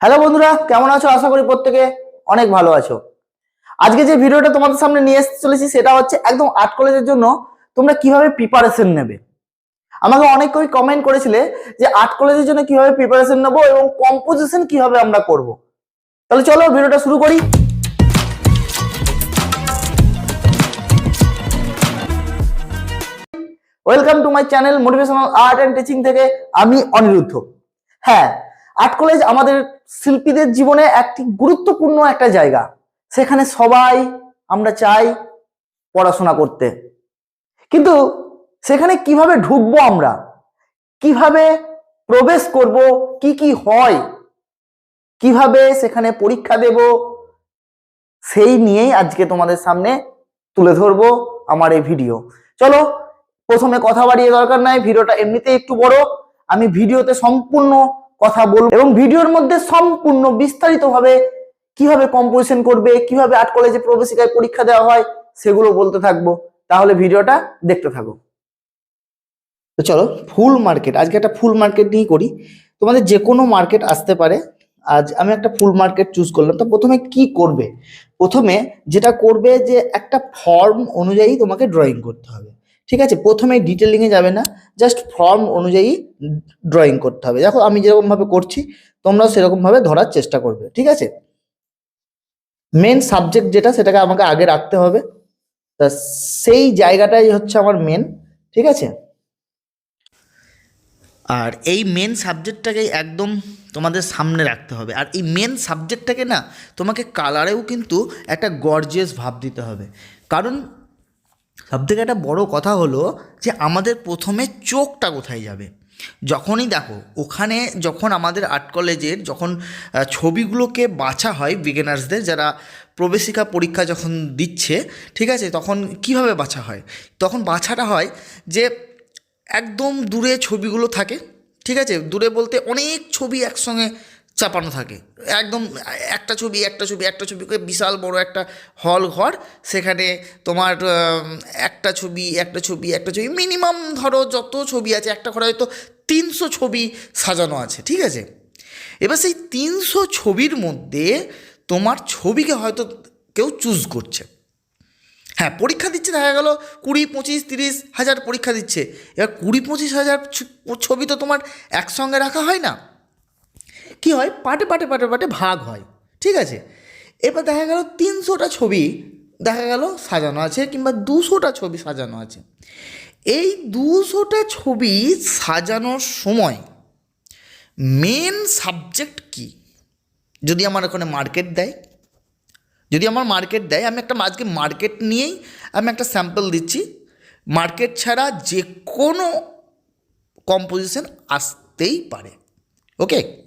Hello বন্ধুরা, কেমন আছো? আশা করি প্রত্যেকে অনেক ভালো আছো। আজকে যে ভিডিওটা তোমাদের সামনে নিয়ে আসতে চলেছি, সেটা হচ্ছে একদম আর্ট কলেজের জন্য তোমরা কীভাবে প্রিপারেশন নেবে। আমাকে অনেক অনেকেই কমেন্ট করেছিলে যে আর্ট কলেজের জন্য কীভাবে প্রিপারেশন নেব এবং কম্পোজিশন কীভাবে আমরা করব। তাহলে চলো ভিডিওটা শুরু করি। Welcome to my channel motivational art and teaching থেকে আমি অনিরুদ্ধ। হ্যাঁ আর্ট কলেজ আমাদের শিল্পীদের জীবনে একটি গুরুত্বপূর্ণ একটা জায়গা। সেখানে সবাই আমরা চাই পড়াশোনা করতে। কিন্তু সেখানে কীভাবে ঢুকবো আমরা? কীভাবে প্রবেশ করব? কি কি হয়? কীভাবে সেখানে পরীক্ষা দেব? সেই নিয়েই আজকে তোমাদের সামনে তুলে ধরবো আমার এই ভিডিও। চলো, প্রথমে কথা বাড়িয়ে দরকার নাই, ভিডিওটা এমনিতেই একটু বড়। আমি ভিডিওতে সম্পূর্ণ কথা বলব এবং ভিডিওর মধ্যে সম্পূর্ণ বিস্তারিতভাবে কীভাবে কম্পোজিশন করবে, কীভাবে আর্ট কলেজে প্রবেশিকায় পরীক্ষা দেওয়া হয়, সেগুলো বলতে থাকব। তাহলে ভিডিওটা দেখতে থাকো। তো চলো ফুল মার্কেট আজকে একটা ফুল মার্কেট নিয়েই করি। তোমাদের যে কোনো মার্কেট আসতে পারে। আজ আমি একটা ফুল মার্কেট চুজ করলাম। তো প্রথমে কি করবে? প্রথমে যেটা করবে যে একটা ফর্ম অনুযায়ী তোমাকে ড্রয়িং করতে হবে। ঠিক আছে? প্রথমে ডিটেলিং এ যাবে না জাস্ট ফর্ম অনুযায়ী ড্রয়িং করতে হবে। দেখো, আমি যেরকম ভাবে করছি, তোমরাও সেরকম ভাবে ধরার চেষ্টা করবে, ঠিক আছে? মেন সাবজেক্ট যেটা, সেটাকে আমাকে আগে রাখতে হবে। তা সেই জায়গাটাই হচ্ছে আমার মেন ঠিক আছে? আর এই মেন সাবজেক্টটাকে একদম তোমাদের সামনে রাখতে হবে। আর এই মেন সাবজেক্টটাকে না, তোমাকে কালারেও কিন্তু একটা গর্জিয়াস ভাব দিতে হবে। কারণ সবথেকে একটা বড় কথা হলো যে আমাদের প্রথমে চোখটা কোথায় যাবে? যখনই দেখো, ওখানে যখন আমাদের আর্ট কলেজের যখন ছবিগুলোকে বাছা হয় বিগিনার্সদের যারা প্রবেশিকা পরীক্ষা যখন দিচ্ছে, ঠিক আছে, তখন কীভাবে বাছা হয়? তখন বাছাটা হয় যে একদম দূরে ছবিগুলো থাকে, ঠিক আছে, দূরে বলতে অনেক ছবি একসঙ্গে চাপানো থাকে। একদম একটা ছবি একটা ছবি একটা ছবি করে বিশাল বড় একটা হল ঘর। সেখানে তোমার একটা ছবি একটা ছবি একটা ছবি মিনিমাম ধরো যত ছবি আছে, একটা ঘরে হয়তো তিনশো ছবি সাজানো আছে, ঠিক আছে? এবার সেই তিনশো ছবির মধ্যে তোমার ছবিকে হয়তো কেউ চুজ করছে। হ্যাঁ পরীক্ষা দিচ্ছে, দেখা গেল কুড়ি, পঁচিশ, তিরিশ হাজার পরীক্ষা দিচ্ছে। এবার কুড়ি, পঁচিশ হাজার ছবি তো তোমার একসঙ্গে রাখা হয় না। কি হয়? পাটে পাটে পাটে পাটে ভাগ হয়। ঠিক আছে? এবার দেখা গেল তিনশোটা ছবি দেখা গেল সাজানো আছে কিংবা দুশোটা ছবি সাজানো আছে। এই দুশোটা ছবি সাজানোর সময় মেন সাবজেক্ট কি? যদি আমার ওখানে মার্কেট দেয়। যদি আমার মার্কেট দেয়, আমি একটা আজকে মার্কেট নিয়েই আমি একটা স্যাম্পল দিচ্ছি। মার্কেট ছাড়া যে কোনো কম্পোজিশন আসতেই পারে। ওকে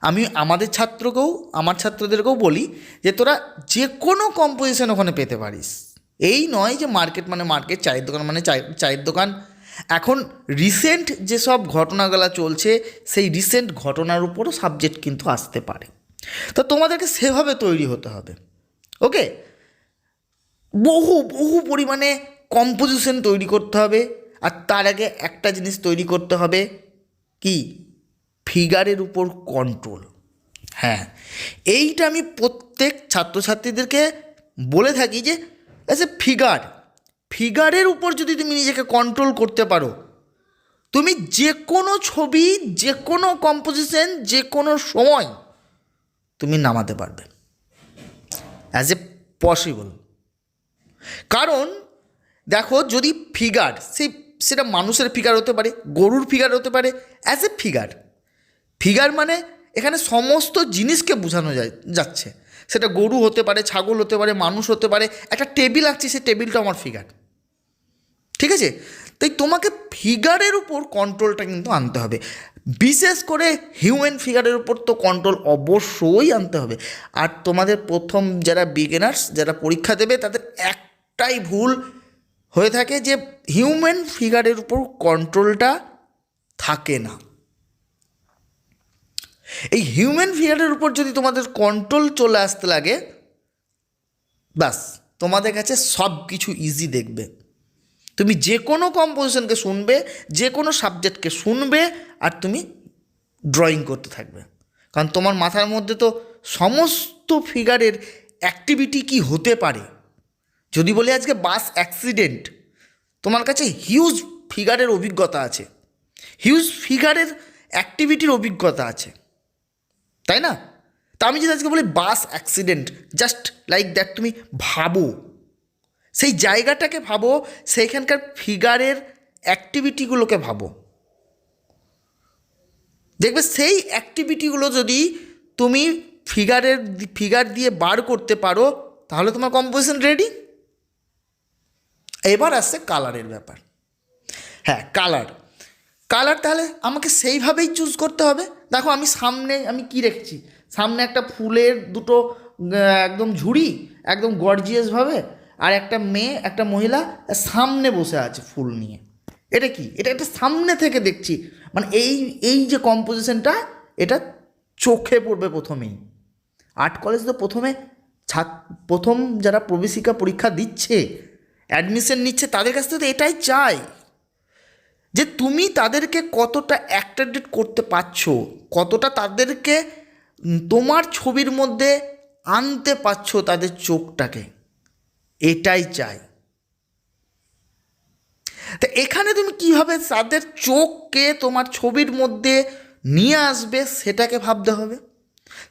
আমি আমাদের ছাত্রকেও, আমার ছাত্রদেরকেও বলি যে তোরা যে কোনো কম্পোজিশন ওখানে পেতে পারিস। এই নয় যে মার্কেট মানে মার্কেট চায়ের দোকান মানে চায় চায়ের দোকান। এখন রিসেন্ট যেসব ঘটনাগুলো চলছে, সেই রিসেন্ট ঘটনার উপরও সাবজেক্ট কিন্তু আসতে পারে। তো তোমাদেরকে সেভাবে তৈরি হতে হবে। ওকে? বহু বহু পরিমাণে কম্পোজিশন তৈরি করতে হবে। আর তার আগে একটা জিনিস তৈরি করতে হবে। কি? ফিগারের উপর কন্ট্রোল হ্যাঁ এইটা আমি প্রত্যেক ছাত্রছাত্রীদেরকে বলে থাকি যে অ্যাজ এ ফিগার ফিগারের উপর যদি তুমি নিজেকে কন্ট্রোল করতে পারো, তুমি যে কোনো ছবি যে কোনো কম্পোজিশন যে কোনো সময় তুমি নামাতে পারবে। অ্যাজ এ পসিবল কারণ, দেখো যদি ফিগার সেই, সেটা মানুষের ফিগার হতে পারে, গরুর ফিগার হতে পারে অ্যাজ এ ফিগার ফিগার মানে এখানে সমস্ত জিনিসকে বোঝানো যায়, যাচ্ছে। সেটা গরু হতে পারে, ছাগল হতে পারে, মানুষ হতে পারে, একটা টেবিল আঁকছি, সেই টেবিলটা আমার ফিগার। ঠিক আছে? তাই তোমাকে ফিগারের উপর কন্ট্রোলটা কিন্তু আনতে হবে। বিশেষ করে হিউম্যান ফিগারের উপর তো কন্ট্রোল অবশ্যই আনতে হবে। আর তোমাদের প্রথম যারা বিগিনার্স যারা পরীক্ষা দেবে, তাদের একটাই ভুল হয়ে থাকে যে হিউম্যান ফিগারের উপর কন্ট্রোলটা থাকে না। এই হিউম্যান ফিগারের উপর যদি তোমাদের কন্ট্রোল চলে আসতে লাগে, ব্যাস, তোমাদের কাছে সব কিছু ইজি দেখবে। তুমি যে কোনো কম্পোজিশনকে শুনবে, যে কোনো সাবজেক্টকে শুনবে, আর তুমি ড্রয়িং করতে থাকবে। কারণ তোমার মাথার মধ্যে তো সমস্ত ফিগারের অ্যাক্টিভিটি কি হতে পারে? যদি বলি আজকে বাস অ্যাক্সিডেন্ট তোমার কাছে হিউজ ফিগারের অভিজ্ঞতা আছে। হিউজ ফিগারের অ্যাক্টিভিটির অভিজ্ঞতা আছে। তাই না? তা আমি যদি আজকে বলি bus accident just like that তুমি ভাবো, সেই জায়গাটাকে ভাবো, সেইখানকার ফিগারের অ্যাক্টিভিটিগুলোকে ভাবো। দেখবে সেই অ্যাক্টিভিটিগুলো যদি তুমি ফিগারের ফিগার দিয়ে বার করতে পারো, তাহলে তোমার কম্পোজিশন রেডি এবার আসছে কালারের ব্যাপার। হ্যাঁ কালার কালার তাহলে আমাকে সেইভাবেই চুজ করতে হবে। দেখো আমি সামনে, আমি কি রেখেছি? সামনে একটা ফুলের দুটো একদম ঝুড়ি, একদম গর্জিয়াসভাবে আর একটা মেয়ে, একটা মহিলা সামনে বসে আছে ফুল নিয়ে। এটা কি? এটা একটা সামনে থেকে দেখছি। মানে এই এই যে কম্পোজিশনটা এটা চোখে পড়বে প্রথমেই। আর্ট কলেজ তো প্রথমে ছাত, প্রথম যারা প্রবেশিকা পরীক্ষা দিচ্ছে অ্যাডমিশন নিচ্ছে, তাদের কাছ থেকে তো এটাই চাই। যে তুমি তাদেরকে কতটা অ্যাট্রাক্টেড করতে পারছ, কতটা তাদেরকে তোমার ছবির মধ্যে আনতে পারছ তাদের চোখটাকে, এটাই চাই। তা এখানে তুমি কীভাবে তাদের চোখকে তোমার ছবির মধ্যে নিয়ে আসবে সেটাকে ভাবতে হবে।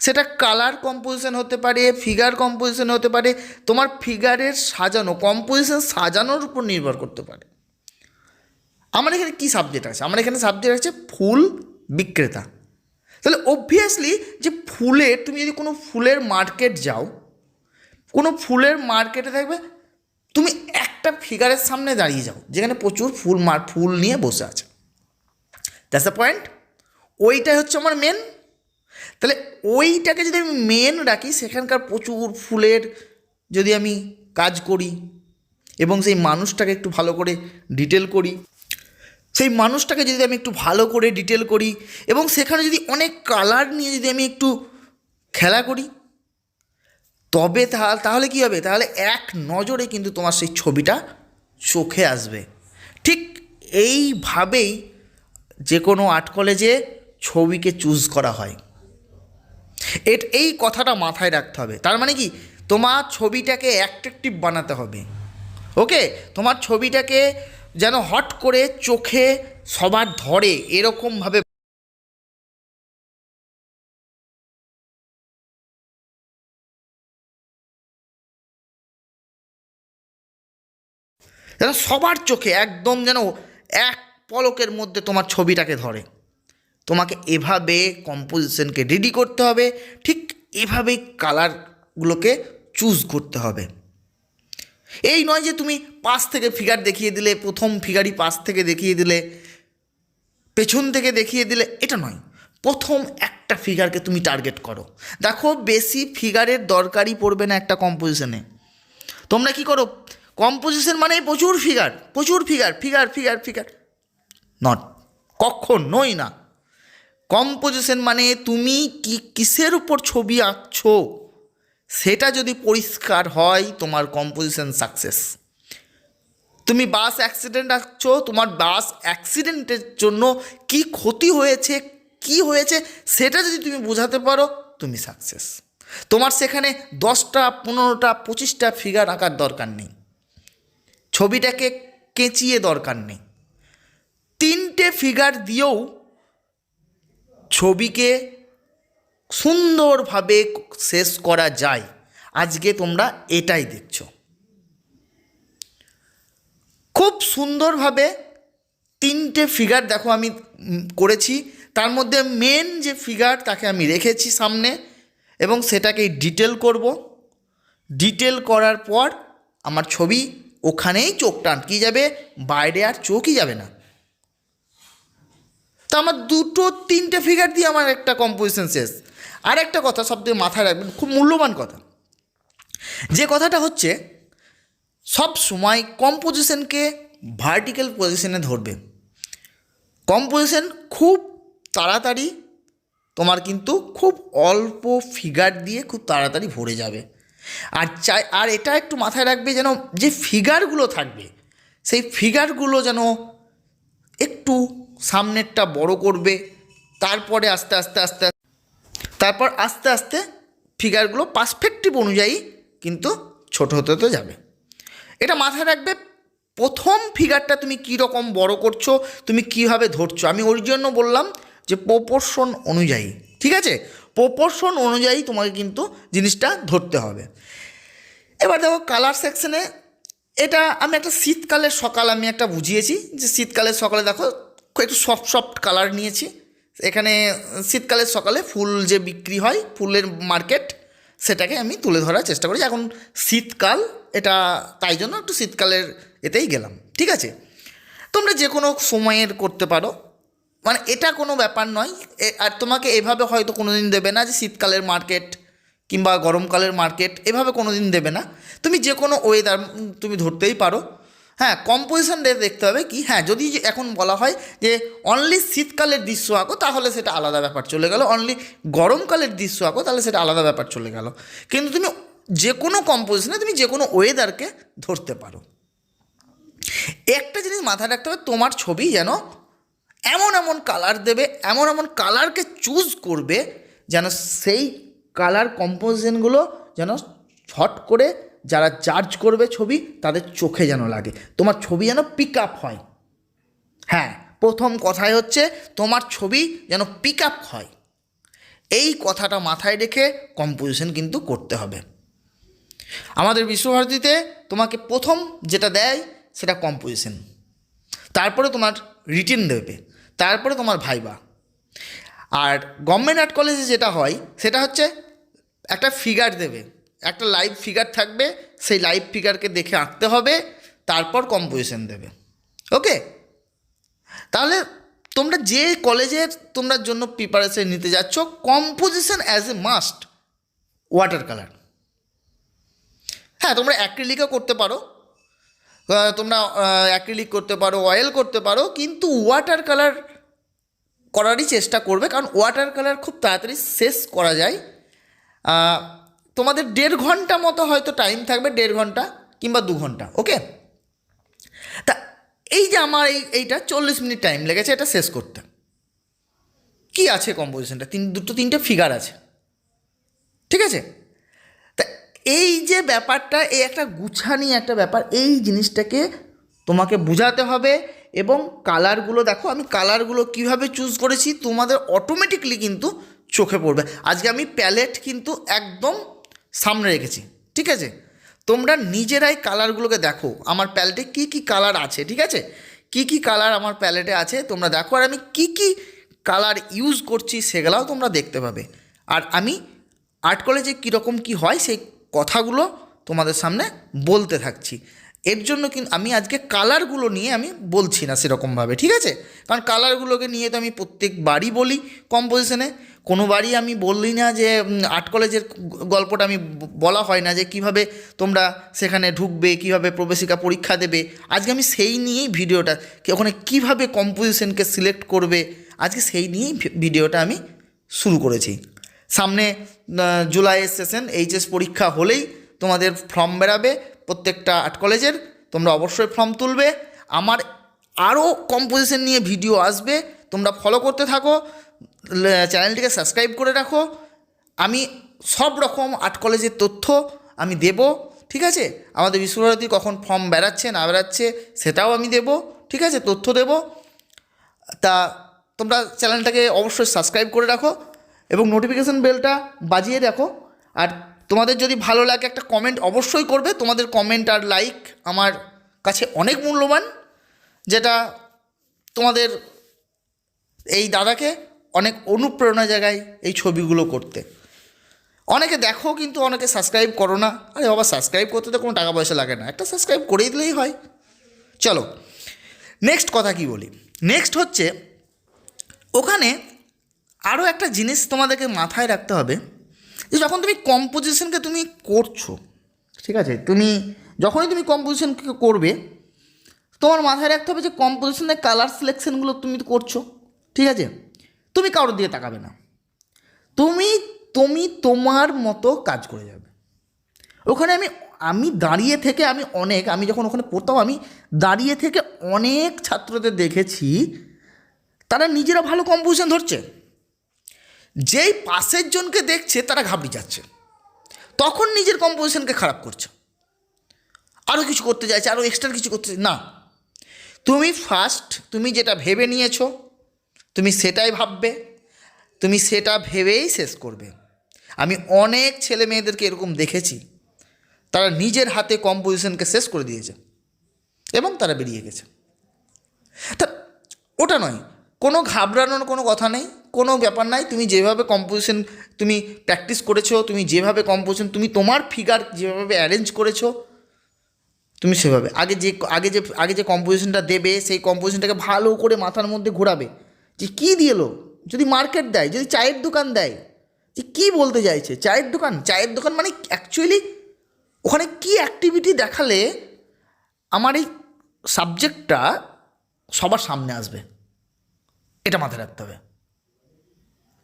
সেটা কালার কম্পোজিশন হতে পারে ফিগার কম্পোজিশন হতে পারে, তোমার ফিগারের সাজানো কম্পোজিশন সাজানোর উপর নির্ভর করতে পারে। আমার এখানে কী সাবজেক্ট আছে? আমার এখানে সাবজেক্ট আছে ফুল বিক্রেতা। তাহলে অবভিয়াসলি যে ফুলের তুমি যদি কোনো ফুলের মার্কেট যাও, কোনো ফুলের মার্কেটে থাকবে তুমি একটা ফিগারের সামনে দাঁড়িয়ে যাও, যেখানে প্রচুর ফুল মার, ফুল নিয়ে বসে আছে। দ্যাটস দ্য পয়েন্ট ওইটাই হচ্ছে আমার মেন তাহলে ওইটাকে যদি আমি মেন রাখি, সেখানকার প্রচুর ফুলের যদি আমি কাজ করি এবং সেই মানুষটাকে একটু ভালো করে ডিটেল করি সেই মানুষটাকে যদি আমি একটু ভালো করে ডিটেল করি এবং সেখানে যদি অনেক কালার নিয়ে যদি আমি একটু খেলা করি, তবে তাহলে কী হবে? তাহলে এক নজরে কিন্তু তোমার সেই ছবিটা চোখে আসবে। ঠিক এইভাবেই যে কোনো আর্ট কলেজে ছবিকে চুজ করা হয়। এট, এই কথাটা মাথায় রাখতে হবে। তার মানে কি? তোমার ছবিটাকে অ্যাট্রাকটিভ বানাতে হবে। ওকে তোমার ছবিটাকে যেন হট করে চোখে সবার ধরে এরকমভাবে যেন সবার চোখে একদম যেন এক পলকের মধ্যে তোমার ছবিটাকে ধরে। তোমাকে এভাবে কম্পোজিশনকে রেডি করতে হবে, ঠিক এভাবেই কালারগুলোকে চুজ করতে হবে। এই নয় যে তুমি পাশ থেকে ফিগার দেখিয়ে দিলে, প্রথম ফিগারই পাশ থেকে দেখিয়ে দিলে, পেছন থেকে দেখিয়ে দিলে, এটা নয়। প্রথম একটা ফিগারকে তুমি টার্গেট করো। দেখো, বেশি ফিগারের দরকারই পড়বে না একটা কম্পোজিশনে তোমরা কি করো? কম্পোজিশন মানে প্রচুর ফিগার প্রচুর figure figure figure figure not কখন নই না। কম্পোজিশন মানে তুমি কি, কিসের উপর ছবি আঁকছো? সেটা যদি পরিষ্কার হয়, তোমার কম্পোজিশন সাকসেস তুমি বাস অ্যাক্সিডেন্ট আঁকছো তোমার বাস অ্যাক্সিডেন্টের জন্য কি ক্ষতি হয়েছে, কি হয়েছে, সেটা যদি তুমি বোঝাতে পারো, তুমি সাকসেস তোমার সেখানে দশটা, পনেরোটা, পঁচিশটা ফিগার আঁকার দরকার নেই। ছবিটাকে কেঁচিয়ে দরকার নেই। তিনটে ফিগার দিয়েও ছবিকে সুন্দরভাবে শেষ করা যায়। আজকে তোমরা এটাই দেখছ। খুব সুন্দরভাবে তিনটে ফিগার দেখো আমি করেছি। তার মধ্যে মেন যে ফিগার তাকে আমি রেখেছি সামনে এবং সেটাকে ডিটেল করব। ডিটেল করার পর আমার ছবি ওখানেই চোখটা আটকে যাবে? বাইরে আর চোখই যাবে না। তো আমার দুটো তিনটে ফিগার দিয়ে আমার একটা কম্পোজিশন শেষ। আর একটা কথা সব থেকে মাথায় রাখবেন, খুব মূল্যবান কথা। যে কথাটা হচ্ছে, সব সময় কম্পোজিশনকে ভার্টিক্যাল পজিশনে ধরবে। কম্পোজিশন খুব তাড়াতাড়ি, তোমার কিন্তু খুব অল্প ফিগার দিয়ে খুব তাড়াতাড়ি ভরে যাবে। আর চাই, আর এটা একটু মাথায় রাখবে যেন যে ফিগারগুলো থাকবে, সেই ফিগারগুলো যেন একটু সামনেরটা বড় করবে, তারপরে আস্তে আস্তে আস্তে তারপর আস্তে আস্তে ফিগারগুলো পারস্পেক্টিভ অনুযায়ী কিন্তু ছোট হতে হতে যাবে। এটা মাথায় রাখবে, প্রথম ফিগারটা তুমি কী রকম বড় করছ, তুমি কীভাবে ধরছো? আমি ওই জন্য বললাম যে প্রপোর্শন অনুযায়ী, ঠিক আছে? প্রপোর্শন অনুযায়ী তোমাকে কিন্তু জিনিসটা ধরতে হবে। এবার দেখো কালার সেকশনে এটা আমি একটা শীতকালের সকাল আমি একটা বুঝিয়েছি যে শীতকালের সকালে দেখো, একটু সফট সফট কালার নিয়েছি। এখানে শীতকালের সকালে ফুল যে বিক্রি হয়, ফুলের মার্কেট, সেটাকে আমি তুলে ধরার চেষ্টা করেছি। এখন শীতকাল, এটা তাই জন্য একটু শীতকালের এতেই গেলাম। ঠিক আছে? তোমরা যে কোনো সময়ের করতে পারো। মানে এটা কোনো ব্যাপার নয়। আর তোমাকে এভাবে হয়তো কোনো দিন দেবে না যে শীতকালের মার্কেট কিংবা গরমকালের মার্কেট, এভাবে কোনো দিন দেবে না। তুমি যে কোনো ওয়েদার তুমি ধরতেই পারো। হ্যাঁ কম্পোজিশন দেখতে হবে কি হ্যাঁ যদি এখন বলা হয় যে অনলি শীতকালের দৃশ্য আঁকো, তাহলে সেটা আলাদা ব্যাপার চলে গেল। অনলি গরমকালের দৃশ্য আঁকো, তাহলে সেটা আলাদা ব্যাপার চলে গেল। কিন্তু তুমি যে কোনো কম্পোজিশনে তুমি যে কোনো ওয়েদারকে ধরতে পারো। একটা জিনিস মাথায় রাখতে হবে, তোমার ছবি যেন এমন এমন কালার দেবে, এমন এমন কালারকে চুজ করবে, যেন সেই কালার কম্পোজিশনগুলো যেন ছট করে যারা চার্জ করবে ছবি, তাদের চোখে যেন লাগে। তোমার ছবি যেন পিক আপ হয়। হ্যাঁ প্রথম কথাই হচ্ছে তোমার ছবি যেন পিক আপ হয়। এই কথাটা মাথায় রেখে কম্পোজিশন কিন্তু করতে হবে। আমাদের বিশ্বভারতীতে তোমাকে প্রথম যেটা দেয়, সেটা কম্পোজিশন তারপরে তোমার রিটেন দেবে। তারপরে তোমার ভাইবা আর গভর্নমেন্ট আর্ট কলেজে যেটা হয়, সেটা হচ্ছে একটা ফিগার দেবে। একটা লাইভ ফিগার থাকবে, সেই লাইভ ফিগারকে দেখে আঁকতে হবে, তারপর কম্পোজিশন দেবে। ওকে তাহলে তোমরা যে কলেজের তোমরা জন্য প্রিপারেশন নিতে যাচ্ছ composition as a must water colour হ্যাঁ তোমরা অ্যাক্রিলিকও করতে পারো। তোমরা অ্যাক্রিলিক করতে পারো অয়েল করতে পারো, কিন্তু ওয়াটার কালার করারই চেষ্টা করবে, কারণ ওয়াটার কালার খুব তাড়াতাড়ি শেষ করা যায়। তোমাদের দেড় ঘণ্টা মতো হয়তো টাইম থাকবে, দেড় ঘণ্টা কিংবা দু ঘণ্টা ওকে তা এই যে আমার এই, এইটা চল্লিশ মিনিট টাইম লেগেছে, এটা শেষ করতে। কি আছে কম্পোজিশনটা তিন, দুটো, তিনটে ফিগার আছে। ঠিক আছে? তা এই যে ব্যাপারটা, এই একটা গুছানি একটা ব্যাপার, এই জিনিসটাকে তোমাকে বোঝাতে হবে এবং কালারগুলো দেখো, আমি কালারগুলো কীভাবে চুজ করেছি, তোমাদের অটোমেটিকলি কিন্তু চোখে পড়বে। আজকে আমি প্যালেট কিন্তু একদম সামনে রেখেছি, ঠিক আছে? তোমরা নিজেরাই কালারগুলোকে দেখো, আমার প্যালেটে কি কি কালার আছে, ঠিক আছে? কি কি কালার আমার প্যালেটে আছে, তোমরা দেখো, আর আমি কি কি কালার ইউজ করছি, সেগুলাও তোমরা দেখতে পাবে। আর আমি আর্ট কলেজে কীরকম কি হয়, সেই কথাগুলো তোমাদের সামনে বলতে থাকছি। এর জন্য কিন্তু আমি আজকে কালারগুলো নিয়ে আমি বলছি না সেরকমভাবে, ঠিক আছে? কারণ কালারগুলোকে নিয়ে তো আমি প্রত্যেকবারই বলি কম্পোজিশনে কোনো বারই আমি বললি না যে আর্ট কলেজের গল্পটা আমি বলা হয় না যে কীভাবে তোমরা সেখানে ঢুকবে, কীভাবে প্রবেশিকা পরীক্ষা দেবে। আজকে আমি সেই নিয়েই ভিডিওটা ওখানে কীভাবে কম্পোজিশনকে সিলেক্ট করবে, আজকে সেই নিয়েই ভিডিওটা আমি শুরু করেছি। সামনে জুলাইয়ের সেশন এইচএস পরীক্ষা হলেই তোমাদের ফর্ম বেরাবে। প্রত্যেকটা আর্ট কলেজের, তোমরা অবশ্যই ফর্ম তুলবে। আমার আরও কম্পোজিশন নিয়ে ভিডিও আসবে, তোমরা ফলো করতে থাকো চ্যানেলটিকে সাবস্ক্রাইব করে রাখো। আমি সব রকম আর্ট কলেজের তথ্য আমি দেব, ঠিক আছে? আমাদের বিশ্বভারতী কখন ফর্ম বেরাচ্ছে না বেরাচ্ছে সেটাও আমি দেব, ঠিক আছে? তথ্য দেবো। তা তোমরা চ্যানেলটাকে অবশ্যই সাবস্ক্রাইব করে রাখো এবং নোটিফিকেশান বেলটা বাজিয়ে রাখো আর তোমাদের যদি ভালো লাগে একটা কমেন্ট অবশ্যই করবে। তোমাদের কমেন্ট আর লাইক আমার কাছে অনেক মূল্যবান, যেটা তোমাদের এই দাদাকে অনেক অনুপ্রেরণা জায়গায় এই ছবিগুলো করতে। অনেকে দেখো কিন্তু অনেকে সাবস্ক্রাইব করো না। আরে বাবা সাবস্ক্রাইব করতে তো কোনো টাকা পয়সা লাগে না। একটা সাবস্ক্রাইব করেই দিলেই হয়। চলো নেক্সট কথা কি বলি? নেক্সট হচ্ছে, ওখানে আরও একটা জিনিস তোমাদেরকে মাথায় রাখতে হবে। যে যখন তুমি কম্পোজিশনকে তুমি করছ, ঠিক আছে? তুমি যখনই তুমি কম্পোজিশনকে করবে, তোমার মাথায় রাখতে হবে যে কম্পোজিশনের কালার সিলেকশনগুলো তুমি করছ, ঠিক আছে? তুমি কারোর দিয়ে তাকাবে না। তুমি তুমি তোমার মতো কাজ করে যাবে। ওখানে আমি আমি দাঁড়িয়ে থেকে আমি অনেক, আমি যখন ওখানে পড়তাম, আমি দাঁড়িয়ে থেকে অনেক ছাত্রদের দেখেছি, তারা নিজেরা ভালো কম্পোজিশন ধরছে। যেই পাশের জনকে দেখছে, তারা ঘাবড়ে যাচ্ছে। তখন নিজের কম্পোজিশনকে খারাপ করছে। আরও কিছু করতে চাইছে আরও এক্সট্রা কিছু করতে। না। তুমি ফার্স্ট তুমি যেটা ভেবে নিয়েছো, তুমি সেটাই ভাববে, তুমি সেটা ভেবেই শেষ করবে। আমি অনেক ছেলে মেয়েদেরকে এরকম দেখেছি, তারা নিজের হাতে কম্পোজিশনকে শেষ করে দিয়েছে এবং তারা বেরিয়ে গেছে। তা, ওটা নয় কোনো ঘাবড়ানোর কোনো কথা নেই, কোনো ব্যাপার নাই, তুমি যেভাবে কম্পোজিশন তুমি প্র্যাকটিস করেছ, তুমি যেভাবে কম্পোজিশন তুমি তোমার ফিগার যেভাবে অ্যারেঞ্জ করেছ, তুমি সেভাবে, আগে যে আগে যে আগে যে কম্পোজিশনটা দেবে, সেই কম্পোজিশনটাকে ভালো করে মাথার মধ্যে ঘোরাবে, যে কী দিয়ে এলো? যদি মার্কেট দেয়, যদি চায়ের দোকান দেয়, যে কী বলতে চাইছে? চায়ের দোকান? চায়ের দোকান মানে অ্যাকচুয়ালি ওখানে কী অ্যাক্টিভিটি দেখালে আমার এই সাবজেক্টটা সবার সামনে আসবে। এটা মাথায় রাখতে হবে।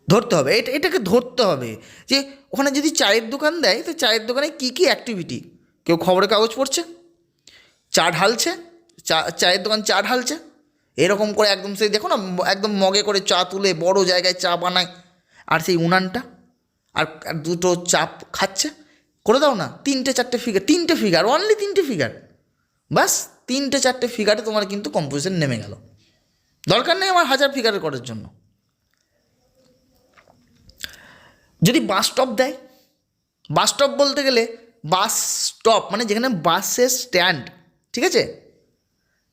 ধরতে হবে। এটা, এটাকে ধরতে হবে যে ওখানে যদি চায়ের দোকান দেয়, তো চায়ের দোকানে কী কী অ্যাক্টিভিটি কেউ খবরের কাগজ পড়ছে? চা ঢালছে? চা, চায়ের দোকান চা ঢালছে? এরকম করে একদম সেই, দেখো না, একদম মগে করে চা তুলে বড় জায়গায় চা বানায়। আর সেই উনানটা, আর দুটো চাপ খাচ্ছে। করে দাও না, তিনটে চারটে ফিগার তিনটে ফিগার অনলি তিনটে ফিগার বাস তিনটে চারটে ফিগারে তোমার কিন্তু কম্পোজিশন নেমে গেল। দরকার নেই আমার হাজার ফিগার করার জন্য। যদি বাস স্টপ দেয় বাস স্টপ বলতে গেলে বাস স্টপ মানে যেখানে বাসের স্ট্যান্ড ঠিক আছে?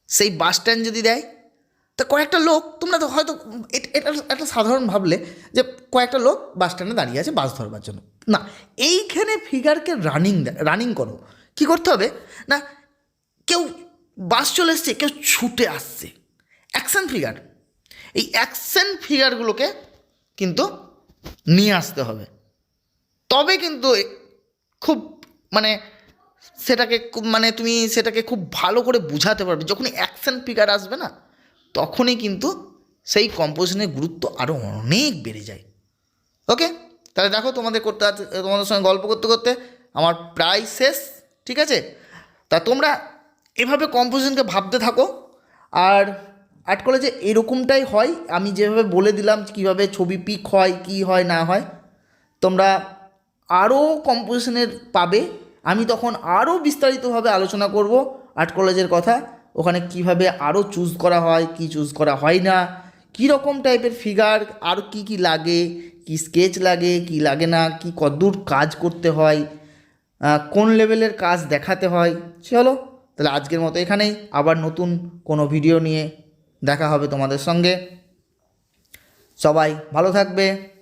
সেই বাস স্ট্যান্ড যদি দেয়, তা কয়েকটা লোক, তোমরা তো হয়তো, এট- একটা সাধারণ ভাবলে যে কয়েকটা লোক বাস স্ট্যান্ডে দাঁড়িয়ে আছে বাস ধরবার জন্য। না, এইখানে ফিগারকে রানিং রানিং করো। কী করতে হবে? না, কেউ বাস চলে এসছে, কেউ ছুটে আসছে। Action figure. এই অ্যাকশন ফিগারগুলোকে কিন্তু নিয়ে আসতে হবে। তবে কিন্তু খুব মানে সেটাকে মানে তুমি সেটাকে খুব ভালো করে বোঝাতে পারবে। যখনই অ্যাকশন ফিগার আসবে না, তখনই কিন্তু সেই কম্পোজিশনের গুরুত্ব আরও অনেক বেড়ে যায়। ওকে? তাহলে দেখো তোমাদের করতে তোমাদের সঙ্গে গল্প করতে করতে আমার প্রায় শেষ, ঠিক আছে? তা তোমরা এভাবে কম্পোজিশনকে ভাবতে থাকো। আর আর্ট কলেজে এরকমটাই হয়। আমি যেভাবে বলে দিলাম কীভাবে ছবি পিক হয়, কি হয়, না হয়, তোমরা আরও কম্পোজিশনের পাবে। আমি তখন আরও বিস্তারিতভাবে আলোচনা করব আর্ট কলেজের কথা। ওখানে কীভাবে আরও চুজ করা হয়, কি চুজ করা হয় না কী রকম টাইপের ফিগার আর কি কি লাগে, কি স্কেচ লাগে, কি লাগে না, কি কদ্দূর কাজ করতে হয় কোন লেভেলের কাজ দেখাতে হয়, চলো, তাহলে আজকের মতো এখানেই। আবার নতুন কোনো ভিডিও নিয়ে দেখা হবে তোমাদের সঙ্গে। সবাই ভালো থাকবে।